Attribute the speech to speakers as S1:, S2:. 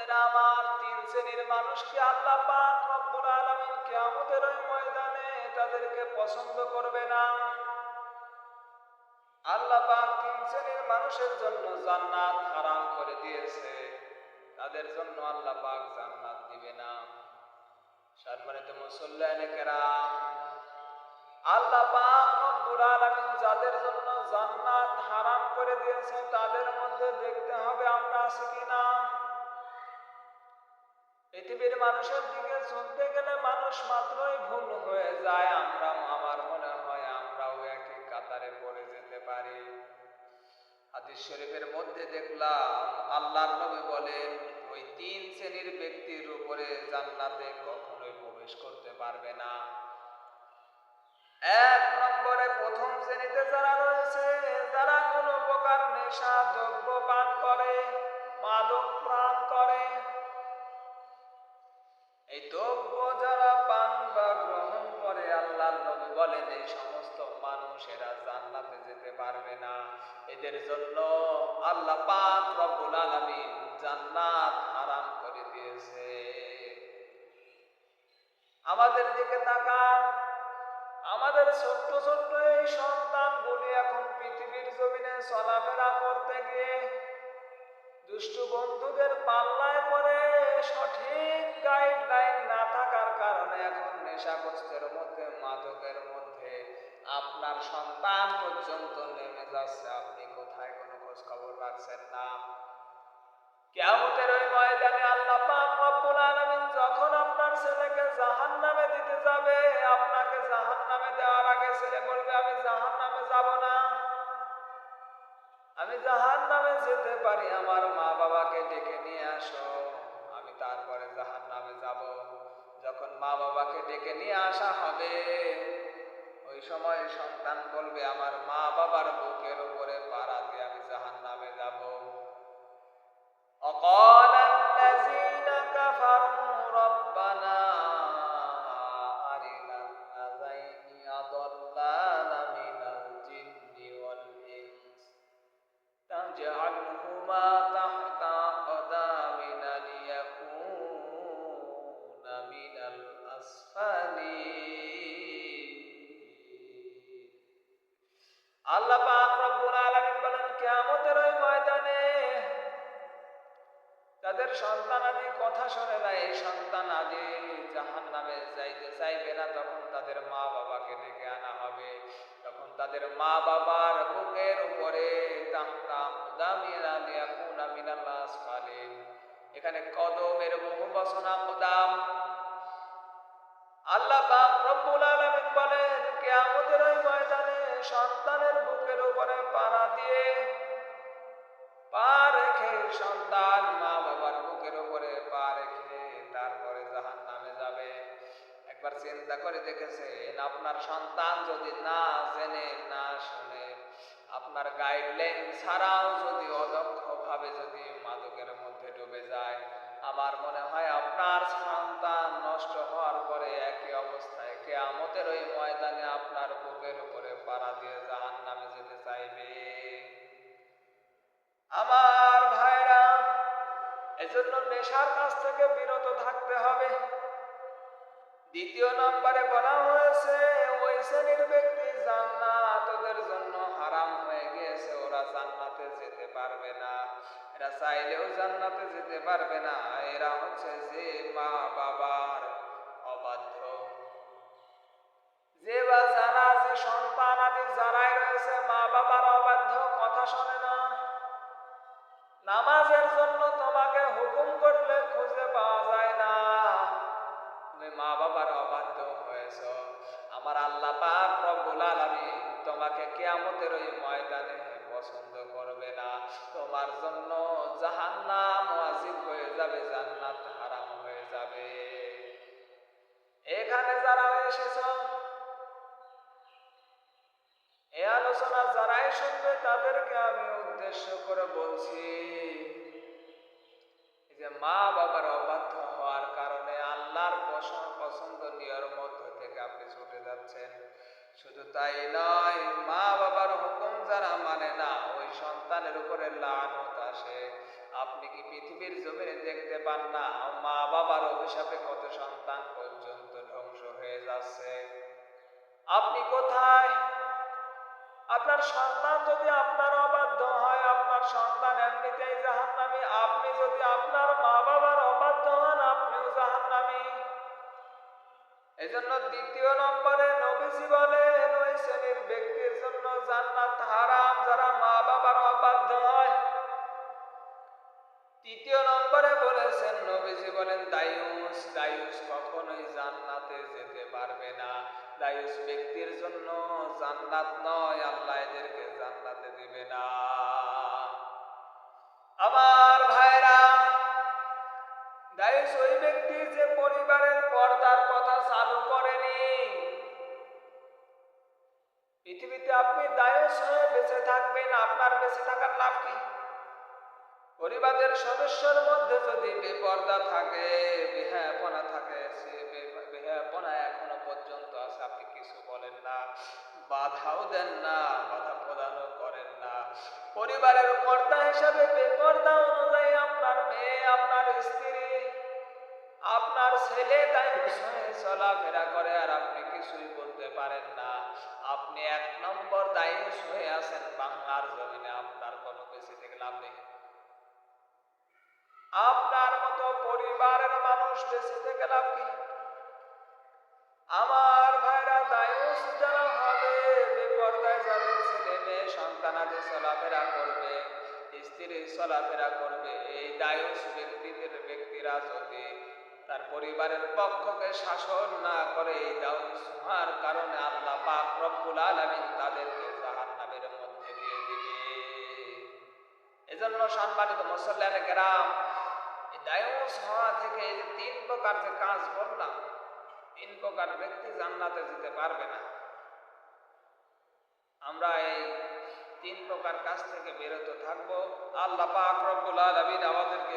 S1: বন্ধেরা আমার তিন শ্রেণির মানুষকে আল্লাহ পাক রব্বুল আলামিন কিয়ামতের ওই ময়দানে তাদেরকে পছন্দ করবে না? আল্লাহ পাক তিন শ্রেণির মানুষের জন্য জান্নাত হারাম করে দিয়েছে। তাদের জন্য আল্লাহ পাক জান্নাত দিবে না। সম্মানিত মুসল্লিয়ানে কেরাম, আল্লাহ পাক রব্বুল আলামিন যাদের জন্য জান্নাত হারাম করে দিয়েছে, তাদের মধ্যে দেখতে হবে আমরা আছি কিনা। পৃথিবীর মানুষের দিকে চলতে গেলে মানুষ মাত্রই ভুল হয়ে যায়। আমরা আমার মনে হয় আমরাও একই কাতারে পড়ে যেতে পারি। হাদিস শরীফের মধ্যে দেখলাম, আল্লাহর নবী বলেন, ওই তিন শ্রেণির ব্যক্তির উপরে জান্নাতে কখনোই প্রবেশ করতে পারবে না। এক নম্বরে প্রথম শ্রেণীতে যারা রয়েছে, যারা কোনো প্রকার নেশা, দ্রব্য পান করে পারবে না। এদের জন্য আল্লাহ পাক রব্বুল আলামিন জান্নাত হারাম করে দিয়েছে। আমাদের দিকে তাকান। আমাদের ছোট্ট ছোট্ট এই সন্তানগুলি এখন পৃথিবীর জমিনে চলাফেরা করতে গিয়ে দুষ্ট বন্ধুদের পাল্লায় পড়ে সঠিক গাইডলাইন না থাকার কারণে এখন মধ্যে আপনার সন্তান পর্যন্ত নেমে যাচ্ছে। আপনি কোথায়? কোনো খোঁজ খবর রাখছেন না। কেয়ামতের ওই ময়দানে আল্লাহ যখন আপনার ছেলেকে দিতে যাবে, আপনাকে দেওয়ার আগে ছেলে বলবে, আমি যাব না। আমি যেতে পারি। আমার মা বাবাকে ডেকে নিয়ে আসো। আমি তারপরে জাহান্নামে যাব। যখন মা বাবাকে ডেকে নিয়ে আসা হবে সময় সন্তান বলবে, আমার মা বাবার বুকের উপরে পাড়া দিয়ে আমি জাহান নামে যাব। অকল তাদের সন্তান আদি কথা শোনে না, এই সন্তান আদি জাহান নামে যাইতে চাইবে না, তখন তাদের মা বাবাকে ডেকে আনা হবে। তখন তাদের মা বাবার বুকের উপরে এখানে কদমের বহু বচনা কদাম আল্লাহ পাক রব্বুল আলামিন বলেন, কিয়ামতের ওই ময়দানে সন্তানের বুকের উপরে করে দেখেছেন আপনার সন্তান যদি না জেনে, না শুনে, আপনার গাইডলাইন ছাড়াও যদি অদক্ষ ভাবে যদি মাদকের মধ্যে ডুবে যায়, আমার মনে হয় আপনার সন্তান নষ্ট হওয়ার পরে একই অবস্থায় কেয়ামতের ওই ময়দানে আপনার বুকের উপরে পাড়া দিয়ে জাহান নামে যেতে চাইবে। আমার ভাইরা, এজন্য নেশার কাছ থেকে বিরত থাকতে হবে। দ্বিতীয় নম্বরে বলা হয়েছে, ওই শ্রেণির ব্যক্তি জান্নাত ওদের জন্য হারাম হয়ে গিয়েছে, ওরা জান্নাতে যেতে পারবে না। এরা চাইলেও জান্নাতে যেতে পারবে না। এরা হচ্ছে যে মা বাবার অবাধ্য। যে বা যারা যে সন্তান আদি যারাই রয়েছে, মা বাবার অবাধ্য, কথা শোনে না। কিয়ামতের ওই ময়দানে পছন্দ করবে না। তোমার জন্য জাহান্নাম ওয়াজিব হয়ে যাবে, জান্নাত হারাম হয়ে যাবে। এখানে যারা এসেছ, এ আলোচনা যারাই শুনবে, তাদেরকে আমি উদ্দেশ্য করে বলছি যে মা বাবার অবাধ্য হওয়ার কারণে আল্লাহর পছন্দ পছন্দনীয়র মধ্য থেকে আপনি ছুটে যাচ্ছেন। শুধু তাই নয় মা বাবার হুকুম যারা মানে না, ওই সন্তানের উপরে লানত আসে। আপনি কি পৃথিবীর জমিনে দেখতে পান না মা বাবার অভিশাপে কত সন্তান পর্যন্ত ধ্বংস হয়ে যাচ্ছে? আপনি কোথায়? আপনার সন্তান যদি আপনার অবাধ্য হয়, আপনার সন্তান এমনিতেই জাহান্নামী। আপনি যদি আপনার মা বাবার অবাধ্য হন, আপনিও জাহান্নামী। এজন্য দ্বিতীয় নম্বরে নবীজি বলেন ওই শ্রেণির ব্যক্তির জন্য জান্নাত হারাম, যারা মা বাবার অবাধ্য হয়। তৃতীয় নম্বরে বলেছেন, নবীজি বলেন, দায়ুস দায়ুস কখনোই জান্নাতে যেতে পারবে না। দায়ুস ব্যক্তির জন্য জান্নাত নয়, আল্লাহ এদেরকে পৃথিবীতে আপনি দায়ুস হয়ে বেঁচে থাকবেন, আপনার বেঁচে থাকার লাভ কি? পরিবারের সদস্যের মধ্যে যদি বেপর্দা থাকে, বেহায়াপনা থাকে, সে বেহায়াপনা এখনও পর্যন্ত আছে, আপনি কিছু বলেন না, বাধাও দেন না, বাধা প্রদানও করেন না। পরিবারের কর্তা হিসাবে বেপর্দা অনুযায়ী আপনার মেয়ে, আপনার স্ত্রী, আপনার ছেলে তাই চলাফেরা করে আর আপনি এক নম্বর দায়ুষ হয়ে আছেন বাংলার জমিনে। আপনার কোনো বেশি লাভ নেই। আপনার মতো পরিবারের মানুষ বেঁচে থেকে লাভ কি? আমার ভাইরা দায়ুস যারা হবে, বেপর্দায় যাদের ছেলে মেয়ে সন্তানাদি চলাফেরা করবে, স্ত্রী চলাফেরা করবে, এই দায়ুস ব্যক্তিদের, ব্যক্তিরা যদি তার পরিবারের পক্ষকে শাসন না করে এই হওয়ার কারণে আল্লাহ পাক রব্বুল আলামিন তাদেরকে জাহান্নামের মধ্যে দিয়ে দিবে। এজন্য সম্মানিত মুসল্লান গ্রাম দায়ুস হওয়া থেকে এই তিন প্রকার যে কাজ বললাম, তিন প্রকার ব্যক্তি জান্নাতে যেতে পারবে না। আমরা এই তিন প্রকার কাজ থেকে বিরত থাকব। আল্লাহ পাক রব্বুল আলামিন আমাদেরকে